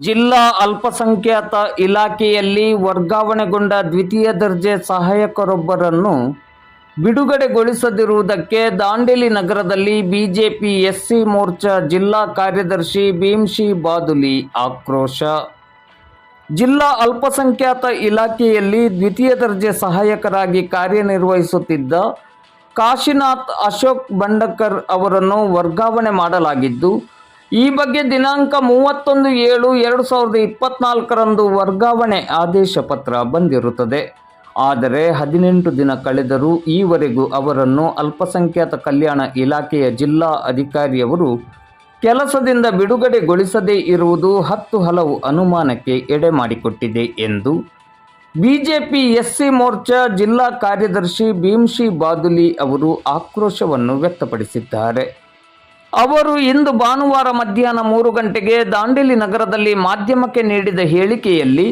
ಜಿಲ್ಲಾ ಅಲ್ಪಸಂಖ್ಯಾತ ಇಲಾಖೆಯಲ್ಲಿ ವರ್ಗಾವಣೆಗೊಂಡ ದ್ವಿತೀಯ ದರ್ಜೆ ಸಹಾಯಕರೊಬ್ಬರನ್ನು ಬಿಡುಗಡೆಗೊಳಿಸದಿರುವುದಕ್ಕೆ ದಾಂಡೇಲಿ ನಗರದಲ್ಲಿ ಬಿಜೆಪಿ ಎಸ್ಸಿ ಮೋರ್ಚಾ ಜಿಲ್ಲಾ ಕಾರ್ಯದರ್ಶಿ ಭೀಮ್ಶಿ ಬಾದುಲಿ ಆಕ್ರೋಶ. ಜಿಲ್ಲಾ ಅಲ್ಪಸಂಖ್ಯಾತ ಇಲಾಖೆಯಲ್ಲಿ ದ್ವಿತೀಯ ದರ್ಜೆ ಸಹಾಯಕರಾಗಿ ಕಾರ್ಯನಿರ್ವಹಿಸುತ್ತಿದ್ದ ಕಾಶಿನಾಥ್ ಅಶೋಕ್ ಬಂಡಕರ್ ಅವರನ್ನು ವರ್ಗಾವಣೆ ಮಾಡಲಾಗಿದ್ದು ಈ ಬಗ್ಗೆ ದಿನಾಂಕ ಮೂವತ್ತೊಂದು ಏಳು ಎರಡು ಸಾವಿರದ ಇಪ್ಪತ್ನಾಲ್ಕರಂದು ವರ್ಗಾವಣೆ ಆದೇಶ ಪತ್ರ ಬಂದಿರುತ್ತದೆ. ಆದರೆ ಹದಿನೆಂಟು ದಿನ ಕಳೆದರೂ ಈವರೆಗೂ ಅವರನ್ನು ಅಲ್ಪಸಂಖ್ಯಾತ ಕಲ್ಯಾಣ ಇಲಾಖೆಯ ಜಿಲ್ಲಾ ಅಧಿಕಾರಿಯವರು ಕೆಲಸದಿಂದ ಬಿಡುಗಡೆಗೊಳಿಸದೇ ಇರುವುದು ಹತ್ತು ಹಲವು ಅನುಮಾನಕ್ಕೆ ಎಡೆ ಮಾಡಿಕೊಟ್ಟಿದೆ ಎಂದು ಬಿಜೆಪಿ ಎಸ್ಸಿ ಮೋರ್ಚಾ ಜಿಲ್ಲಾ ಕಾರ್ಯದರ್ಶಿ ಭೀಮ್ಶಿ ಬಾದುಲಿ ಅವರು ಆಕ್ರೋಶವನ್ನು ವ್ಯಕ್ತಪಡಿಸಿದ್ದಾರೆ. ಅವರು ಇಂದು ಭಾನುವಾರ ಮಧ್ಯಾಹ್ನ ಮೂರು ಗಂಟೆಗೆ ದಾಂಡೇಲಿ ನಗರದಲ್ಲಿ ಮಾಧ್ಯಮಕ್ಕೆ ನೀಡಿದ ಹೇಳಿಕೆಯಲ್ಲಿ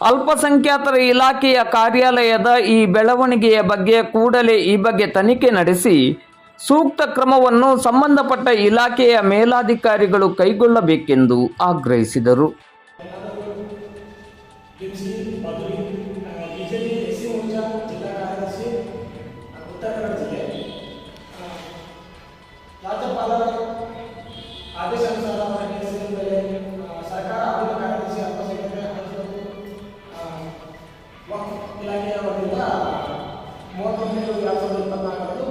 ಅಲ್ಪಸಂಖ್ಯಾತರ ಇಲಾಖೆಯ ಕಾರ್ಯಾಲಯದ ಈ ಬೆಳವಣಿಗೆಯ ಬಗ್ಗೆ ಕೂಡಲೇ ಈ ಬಗ್ಗೆ ತನಿಖೆ ನಡೆಸಿ ಸೂಕ್ತ ಕ್ರಮವನ್ನು ಸಂಬಂಧಪಟ್ಟ ಇಲಾಖೆಯ ಮೇಲಾಧಿಕಾರಿಗಳು ಕೈಗೊಳ್ಳಬೇಕೆಂದು ಆಗ್ರಹಿಸಿದರು. ವಕ್ಫ್ ಇಲಾಖೆಯ ವತಿಯಿಂದ ಮೂವತ್ತೊಂದು ಎರಡು ಸಾವಿರದ ಇಪ್ಪತ್ನಾಲ್ಕರಂದು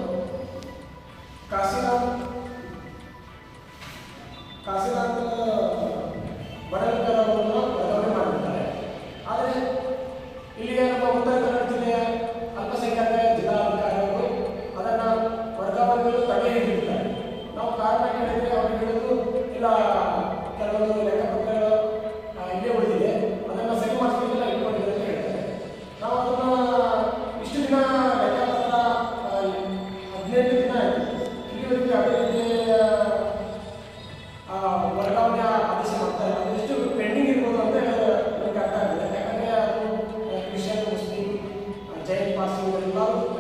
જય પાસું વળી